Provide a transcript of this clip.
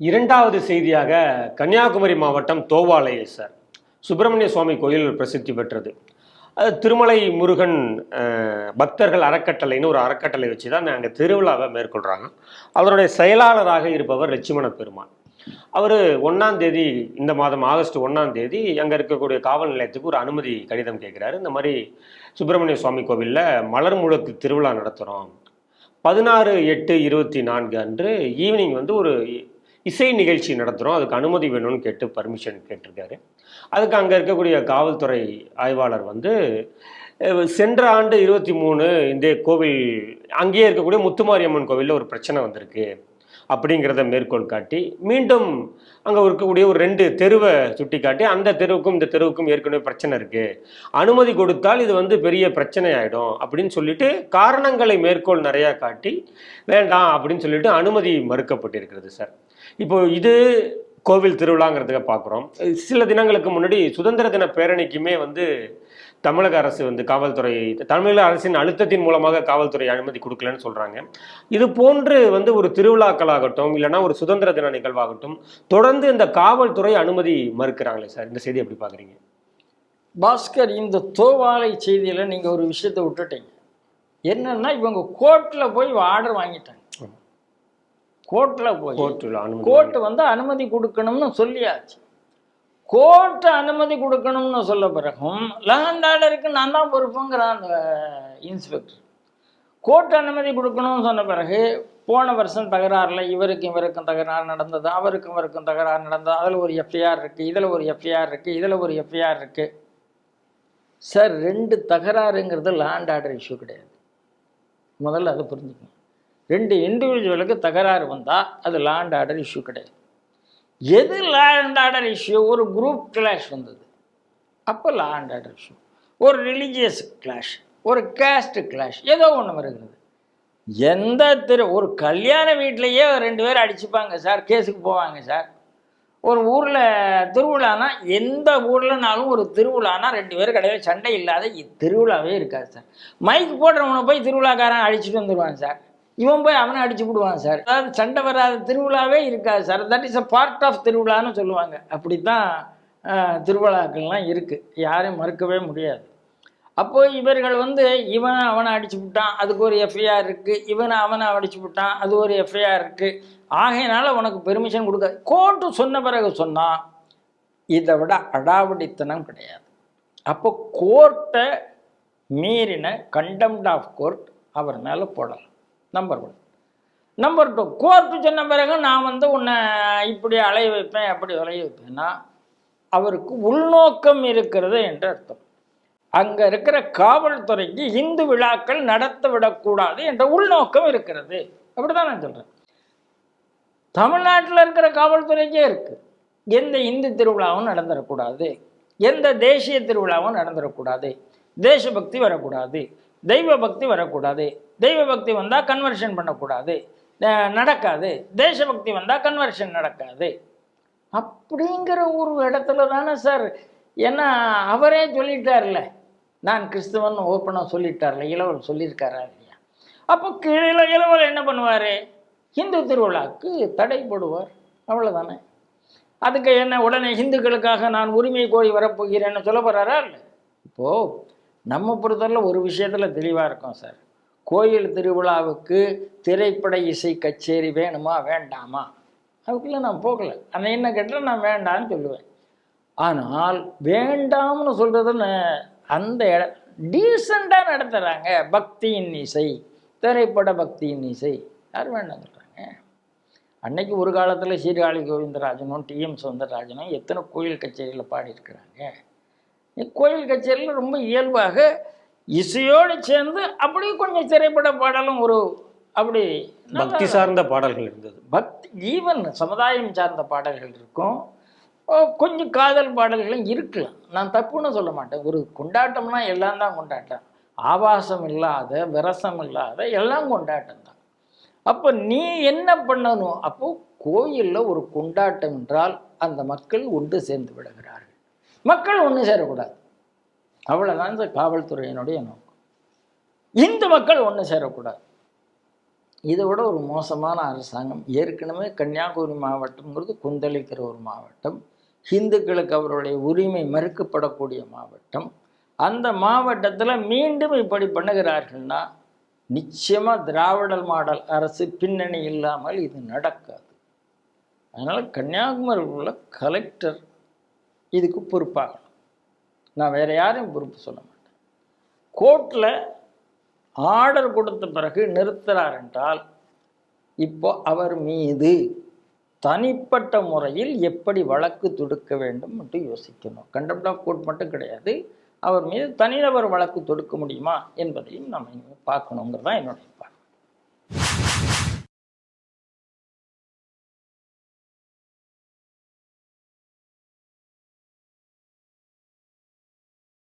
இரண்டாவது செய்தியாக கன்னியாகுமரி மாவட்டம் தோவாலையில் சார். சுப்பிரமணிய சுவாமி கோயில் பிரசித்தி பெற்றது. அது திருமலை முருகன் பக்தர்கள் அறக்கட்டளைன்னு ஒரு அறக்கட்டளை வச்சு தான் அங்கே திருவிழாவை மேற்கொள்கிறாங்க அவருடைய செயலாளராக இருப்பவர் லட்சுமண பெருமான் அவர் ஒன்றாம் தேதி இந்த மாதம் ஆகஸ்ட் ஒன்றாம் தேதி அங்கே இருக்கக்கூடிய காவல் நிலையத்துக்கு ஒரு அனுமதி கடிதம் கேட்குறாரு. இந்த மாதிரி சுப்பிரமணிய சுவாமி கோவிலில் மலர் முழக்கு திருவிழா நடத்துகிறோம் பதினாறு எட்டு இருபத்தி நான்கு அன்று ஈவினிங் வந்து ஒரு இசை நிகழ்ச்சி நடத்துகிறோம் அதுக்கு அனுமதி வேணும்னு கேட்டு பர்மிஷன் கேட்டிருக்காரு. அதுக்கு அங்கே இருக்கக்கூடிய காவல்துறை ஆய்வாளர் வந்து சென்ற ஆண்டு இருபத்தி மூணு இந்த கோவில் அங்கேயே இருக்கக்கூடிய முத்துமாரியம்மன் கோவிலில் ஒரு பிரச்சனை வந்திருக்கு அப்படிங்கிறத மேற்கோள் காட்டி மீண்டும் அங்கே இருக்கக்கூடிய ஒரு ரெண்டு தெருவை சுட்டி காட்டி அந்த தெருவுக்கும் இந்த தெருவுக்கும் ஏற்கனவே பிரச்சனை இருக்குது அனுமதி கொடுத்தால் இது வந்து பெரிய பிரச்சனை ஆகிடும் அப்படின்னு சொல்லிட்டு காரணங்களை மேற்கோள் நிறையா காட்டி வேண்டாம் அப்படின்னு சொல்லிட்டு அனுமதி மறுக்கப்பட்டிருக்கிறது சார். இப்போ இது கோவில் திருவிழாங்கிறதுக்க பார்க்குறோம் சில தினங்களுக்கு முன்னாடி சுதந்திர தின பேரணிக்குமே வந்து தமிழக அரசு வந்து காவல்துறை தமிழக அரசின் அழுத்தத்தின் மூலமாக காவல்துறை அனுமதி கொடுக்கலன்னு சொல்கிறாங்க இது போன்று வந்து ஒரு திருவிழாக்களாகட்டும் இல்லைன்னா ஒரு சுதந்திர தின நிகழ்வாகட்டும் தொடர்ந்து இந்த காவல்துறை அனுமதி மறுக்கிறாங்களே சார்? இந்த செய்தி எப்படி பார்க்குறீங்க பாஸ்கர் இந்த தோவாலை செய்தியில் நீங்கள் ஒரு விஷயத்தை விட்டுட்டீங்க. என்னன்னா இவங்க கோர்ட்டில் போய் ஆர்டர் வாங்கிட்டாங்க. கோர்ட்டில் போய் கோர்ட்டில் கோர்ட்டு வந்து அனுமதி கொடுக்கணும்னு சொல்லியாச்சு. கோர்ட்டு அனுமதி கொடுக்கணும்னு சொல்ல பிறகும் லேண்ட் ஆர்டருக்கு நான் தான் பொறுப்புங்கிறான் அந்த இன்ஸ்பெக்டர். கோர்ட் அனுமதி கொடுக்கணும்னு சொன்ன பிறகு போன வருஷம் தகராறில் இவருக்கும் இவருக்கும் தகராறு நடந்தது அவருக்கும் இவருக்கும் தகராறு நடந்தது அதில் ஒரு எஃப்ஐஆர் இருக்குது இதில் ஒரு எஃப்ஐஆர் இருக்குது இதில் ஒரு எஃப்ஐஆர் இருக்குது சார் ரெண்டு தகராறுங்கிறது லேண்ட் ஆர்டர் இஷ்யூ கிடையாது. முதல்ல அதை புரிஞ்சுக்கணும். ரெண்டு இண்டிவிஜுவலுக்கு தகராறு வந்தால் அது லேண்ட் ஆர்டர் இஷ்யூ கிடையாது. எது லேண்ட் ஆர்டர் இஷ்யூ ஒரு குரூப் கிளாஷ் வந்தது. அப்போ லேண்ட் ஆர்டர் இஷ்யூ ஒரு ரிலீஜியஸ் கிளாஷ் ஒரு கேஸ்ட் கிளாஷ் ஏதோ ஒன்று வருகிறது. எந்த திரு ஒரு கல்யாண வீட்லேயே ரெண்டு பேர் அடிச்சுப்பாங்க சார் கேஸுக்கு போவாங்க சார். ஒரு ஊரில் திருவிழானா எந்த ஊர்லனாலும் ஒரு திருவிழானா ரெண்டு பேரும் கிடையாது சண்டை இல்லாத திருவிழாவே இருக்காது சார். மைக் போடுறவனை போய் திருவிழாக்காரன் அடிச்சுட்டு வந்துடுவான் சார். இவன் போய் அவனை அடிச்சு விடுவான் சார். அதாவது சண்டை வராத திருவிழாவே இருக்காது sir. That is a part of திருவிழான்னு சொல்லுவாங்க. அப்படி தான் திருவிழாக்கள்லாம் இருக்குது யாரையும் மறுக்கவே முடியாது. அப்போ இவர்கள் வந்து இவன் அவனை அடிச்சு விட்டான் அதுக்கு ஒரு எஃப்ஐஆர் இருக்குது இவனை அவனை அடிச்சு விட்டான் அது ஒரு எஃப்ஐஆர் இருக்குது ஆகையினால உனக்கு பெர்மிஷன் கொடுக்காது கோர்ட்டு சொன்ன பிறகு சொன்னால் இதை விட அடாவடித்தனம் கிடையாது. அப்போ கோர்ட்டை மீறின கண்டம்ட் ஆஃப் கோர்ட் அவர் மேலே போடலாம். Number one number two court சொன்ன பிறகு நான் வந்து உன்னை இப்படி அலைய வைப்பேன் அப்படி அலைய வைப்பேன்னா அவருக்கு உள்நோக்கம் இருக்கிறது என்று அர்த்தம். அங்கே இருக்கிற காவல்துறைக்கு இந்து விழாக்கள் நடத்த விடக்கூடாது என்ற உள்நோக்கம் இருக்கிறது. அப்படி தான் நான் சொல்கிறேன் தமிழ்நாட்டில் இருக்கிற காவல்துறைக்கே இருக்குது எந்த இந்து திருவிழாவும் நடந்துடக்கூடாது எந்த தேசிய திருவிழாவும் நடந்துடக்கூடாது தேசபக்தி வரக்கூடாது. தெய்வ பக்தி வரக்கூடாது. தெய்வ பக்தி வந்தால் கன்வர்ஷன் பண்ணக்கூடாது நடக்காது. தேசபக்தி வந்தால் கன்வர்ஷன் நடக்காது. அப்படிங்கிற ஒரு இடத்துல தானே சார் ஏன்னா அவரே சொல்லிட்டார்ல. நான் கிறிஸ்துவன் ஓப்பனாக சொல்லிட்டார்ல. இளவல் சொல்லியிருக்காரா இல்லையா? அப்போ கீழே இளவல் என்ன பண்ணுவார்? இந்து திருவிழாவுக்கு தடை போடுவார் அவ்வளோதானே அதுக்கு என்ன உடனே இந்துக்களுக்காக நான் உரிமை கோரி வரப்போகிறேன்னு சொல்ல போகிறாரா இல்லை? இப்போது நம்ம பொறுத்தவரையில் ஒரு விஷயத்தில் தெளிவாக இருக்கோம் சார். கோயில் திருவிழாவுக்கு திரைப்பட இசை கச்சேரி வேணுமா வேண்டாமா? அதுக்குள்ளே நான் போகல. ஆனால் என்ன கேட்டால் நான் வேண்டாம்னு சொல்லுவேன். ஆனால் வேண்டாம்னு சொல்கிறது அந்த இட டீசெண்டாக நடத்துகிறாங்க பக்தியின் இசை திரைப்பட பக்தியின் இசை. யார் வேண்டாம் சொல்கிறாங்க அன்னைக்கு ஒரு காலத்தில் சீர்காழி கோவிந்தராஜனும் டிஎம் சவுந்தரராஜனும் எத்தனை கோயில் கச்சேரியில் பாடியிருக்கிறாங்க? கோயில் கச்சேரியில் ரொம்ப இயல்பாக இசையோடு சேர்ந்து அப்படியே கொஞ்சம் திரைப்பட பாடலும் ஒரு அப்படி பக்தி சார்ந்த பாடல்கள் இருந்தது. பக்தி ஈவன் சமுதாயம் சார்ந்த பாடல்கள் இருக்கும். கொஞ்சம் காதல் பாடல்களும் இருக்கலாம். நான் தப்புன்னு சொல்ல மாட்டேன். ஒரு கொண்டாட்டம்னா எல்லாம் தான் கொண்டாட்டம். ஆபாசம் இல்லாத விரசம் இல்லாத எல்லாம் கொண்டாட்டம் தான். அப்போ நீ என்ன பண்ணணும்? அப்போ கோயிலில் ஒரு கொண்டாட்டம் என்றால் அந்த மக்கள் ஒன்று சேர்ந்து விடுகிறார்கள். மக்கள் ஒன்று சேரக்கூடாது. அவ்வளோதான் இந்த காவல்துறையினுடைய நோக்கம். இந்து மக்கள் ஒன்று சேரக்கூடாது. இதை விட ஒரு மோசமான அரசாங்கம் ஏற்கனவே கன்னியாகுமரி மாவட்டம்ங்கிறது கொந்தளிக்கிற ஒரு மாவட்டம் ஹிந்துக்களுக்கு அவருடைய உரிமை மறுக்கப்படக்கூடிய மாவட்டம் அந்த மாவட்டத்தில் மீண்டும் இப்படி பண்ணுகிறார்கள்னா நிச்சயமாக திராவிடல் மாடல் அரசு பின்னணி இல்லாமல் இது நடக்காது. அதனால் கன்னியாகுமரியில் உள்ள கலெக்டர் இதுக்கு பொறுப்பாகணும். நான் வேறு யாரையும் பொறுப்பு சொல்ல மாட்டேன். கோர்ட்டில் ஆர்டர் கொடுத்த பிறகு நிறுத்துறார் என்றால் இப்போ அவர் மீது தனிப்பட்ட முறையில் எப்படி வழக்கு தொடுக்க வேண்டும் என்று யோசிக்கணும். கண்டெம்ட் ஆஃப் கோர்ட் மட்டும் கிடையாது. அவர் மீது தனிநபர் வழக்கு தொடுக்க முடியுமா என்பதையும் நம்ம இனிமே பார்க்கணுங்கிறது தான் என்னுடைய பார்வை.